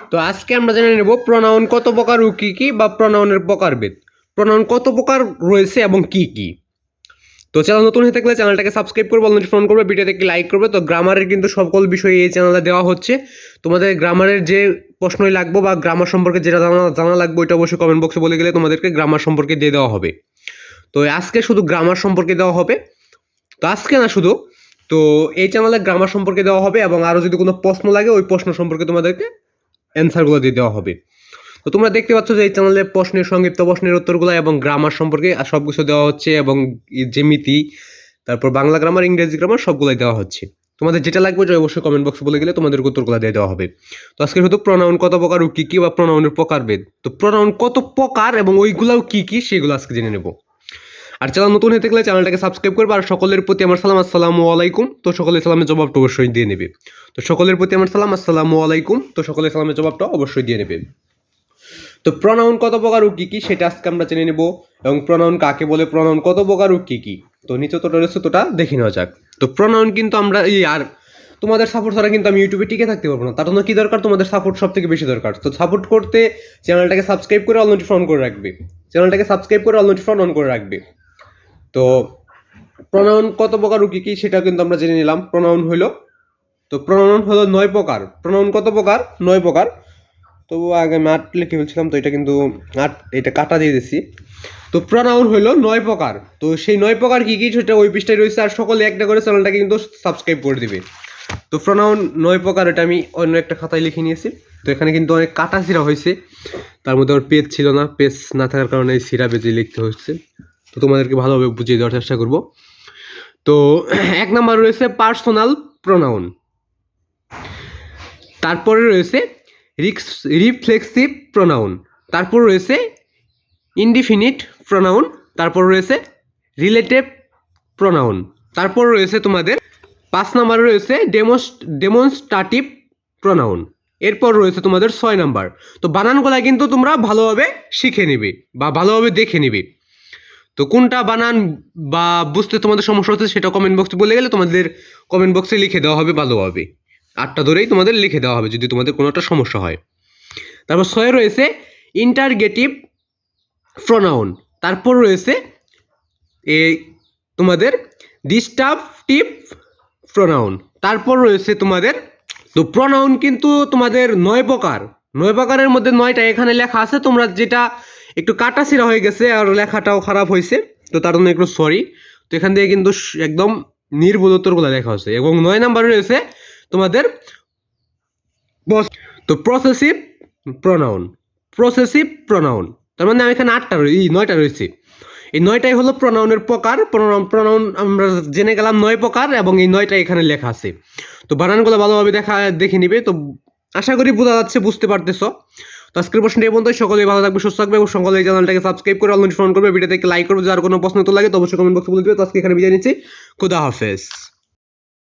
তো আজকে আমরা জেনে নেব প্রনাউন কত প্রকার ও কী কী বা প্রনাউনের প্রকারভেদ। প্রনাউন কত প্রকার রয়েছে এবং কি কি? তো চ্যানেল নতুন হয়ে থাকলে চ্যানেলটাকে সাবস্ক্রাইব করবে অলরেডি ফোন করবে, ভিডিওতে একটি লাইক করবে। তো গ্রামারের কিন্তু সকল বিষয়ে এই চ্যানেলে দেওয়া হচ্ছে। তোমাদের গ্রামারের যে প্রশ্নই লাগবে বা গ্রামার সম্পর্কে যেটা জানা জানা লাগবে ওইটা অবশ্যই কমেন্ট বক্সে বলে গেলে তোমাদেরকে গ্রামার সম্পর্কে দিয়ে দেওয়া হবে। তো আজকে শুধু গ্রামার সম্পর্কে দেওয়া হবে। তো আজকে না শুধু, তো এই চ্যানেলে গ্রামার সম্পর্কে দেওয়া হবে এবং আরও যদি কোনো প্রশ্ন লাগে, ওই প্রশ্ন সম্পর্কে তোমাদেরকে অ্যান্সারগুলো দিয়ে দেওয়া হবে। তো তোমরা দেখতে পাচ্ছ যে এই চ্যানেলে প্রশ্নের, সংক্ষিপ্ত প্রশ্নের উত্তরগুলো এবং গ্রামার সম্পর্কে সব কিছু দেওয়া হচ্ছে এবং জেমিতি তারপর বাংলা গ্রামার ইংরেজি গ্রামার সবগুলোই দেওয়া হচ্ছে। তোমাদের যেটা লাগবে ওটা অবশ্যই কমেন্ট বক্সে বলে গেলে তোমাদের উত্তরগুলো দিয়ে দেওয়া হবে। তো আজকে শুধু প্রনাউন কত প্রকার ও কী কী বা প্রনাউনের প্রকারভেদ? তো প্রনাউন কত প্রকার এবং ওইগুলাও কী কী সেগুলো আজকে জেনে নেব। আর চ্যানেল নতুন হয়ে থাকলে চ্যানেলটাকে সাবস্ক্রাইব করবে আর সকলের প্রতি আমার সালাম, আসসালামু আলাইকুম। তো সকলের সালামের জবাবটা অবশ্যই দিয়ে নেবে। তো সকলের প্রতি আমার সালাম, আসসালামু আলাইকুম। তো সকলের সালামের জবাবটা অবশ্যই দিয়ে নেবে। তো প্রনাউন কত প্রকার ও কী কী সেটা আজকে আমরা জেনে নেব এবং প্রনাউন কাকে বলে প্রনাউন কত প্রকার ও কী কী। তো নিচে তোটা রয়েছে তোটা দেখে নেওয়া যাক। তো প্রনাউন কিন্তু আমরা এই আর তোমাদের সাপোর্ট ছাড়া কিন্তু আমি ইউটিউবে টিকে থাকতে পারব না। তার জন্য কী দরকার? তোমাদের সাপোর্ট সব থেকে বেশি দরকার। তো সাপোর্ট করতে চ্যানেলটাকে সাবস্ক্রাইব করে অল নোটিফিকেশন অন করে রাখবে। চ্যানেলটাকে সাবস্ক্রাইব করে অল নোটিফিকেশন অন করে রাখবে। তো প্রণয়ন কত প্রকার ও কী কী সেটা কিন্তু আমরা জেনে নিলাম। প্রনাউন হলো তো প্রণয়ন হলো নয় প্রকার। প্রনাউন কত প্রকার? নয় প্রকার। তো আগে আমি আট লিখে ফেলছিলাম, তো এটা কিন্তু আট, এটা কাটা দিয়ে দিছি। তো প্রনাউন হলো নয় প্রকার। তো সেই নয় প্রকার কী কী সেটা ওই পৃষ্ঠায় রয়েছে, আর সকলে একটা করে চ্যানেলটাকে কিন্তু সাবস্ক্রাইব করে দিবে। তো প্রনাউন নয় প্রকার, এটা আমি অন্য একটা খাতায় লিখে নিয়েছি। তো এখানে কিন্তু অনেক কাটা সিরা হয়েছে। তার মধ্যে আমার পেজ ছিল না পেজ না থাকার কারণে এই সিরা পেজে লিখতে হচ্ছে। তো তোমাদেরকে ভালোভাবে বুঝিয়ে দেওয়ার চেষ্টা করব। তো এক নাম্বার রয়েছে পার্সোনাল প্রনাউন তারপরে রয়েছে রিক্স রিফ্লেক্সিভ প্রনাউন তারপর রয়েছে ইনডিফিনিট প্রনাউন তারপর রয়েছে রিলেটিভ প্রনাউন তারপর রয়েছে তোমাদের পাঁচ নাম্বার রয়েছে ডেমোস ডেমনস্ট্রাটিভ প্রনাউন এরপর রয়েছে তোমাদের ছয় নাম্বার। তো বানানগুলা কিন্তু তোমরা ভালোভাবে শিখে নেবে বা ভালোভাবে দেখে নেবে। তো কোনটা বানান বা বুঝতে তোমাদের সমস্যা হচ্ছে সেটা কমেন্ট বক্সে বলে গেলে তোমাদের কমেন্ট বক্সে লিখে দেওয়া হবে ভালোভাবে আটটা ধরেই তোমাদের লিখে দেওয়া হবে যদি তোমাদের কোনো একটা সমস্যা হয়। তারপর ছয় রয়েছে ইন্টারগেটিভ প্রনাউন তারপর রয়েছে এ তোমাদের ডিস্টার্বটিভ প্রনাউন তারপর রয়েছে তোমাদের, তো প্রনাউন কিন্তু তোমাদের নয় প্রকার। নয় প্রকারের মধ্যে নয়টা এখানে লেখা আছে, তোমরা যেটা একটু কাটাছিরা হয়ে গেছে আর লেখাটাও খারাপ হয়েছে, তো তার জন্য একটু সরি তো এখান থেকে কিন্তু একদম নির্ভুল উত্তরগুলো লেখা হচ্ছে এবং নয় নাম্বার রয়েছে তোমাদের তো প্রসেসিভ প্রনাউন প্রসেসিভ প্রনাউন তার মানে আমি এখানে আটটা রয়ে- এই নয়টা রয়েছে। এই নয়টাই হলো প্রনাউনের প্রকার প্রনাউন প্রনাউন আমরা জেনে গেলাম নয় প্রকার এবং এই নয়টা এখানে লেখা আছে। তো বানানগুলো ভালোভাবে দেখা দেখে নিবে। তো আশা করি বোঝা যাচ্ছে, বুঝতে পারতেছো। তো আজকের প্রশ্নটি এই পর্যন্ত সকলেই ভালো থাকবে সুস্থ থাকবে এবং সকলে এই চ্যানেলটাকে সাবস্ক্রাইব করে অনলাইন ফোন করবে। ভিডিওতে লাইক করবে। যার কোনো প্রশ্ন তো লাগে, তো অবশ্যই কমেন্ট বক্সে বলে দেবে। তো আজকে এখানে বিদায় নিচ্ছি। খুদা হাফেজ।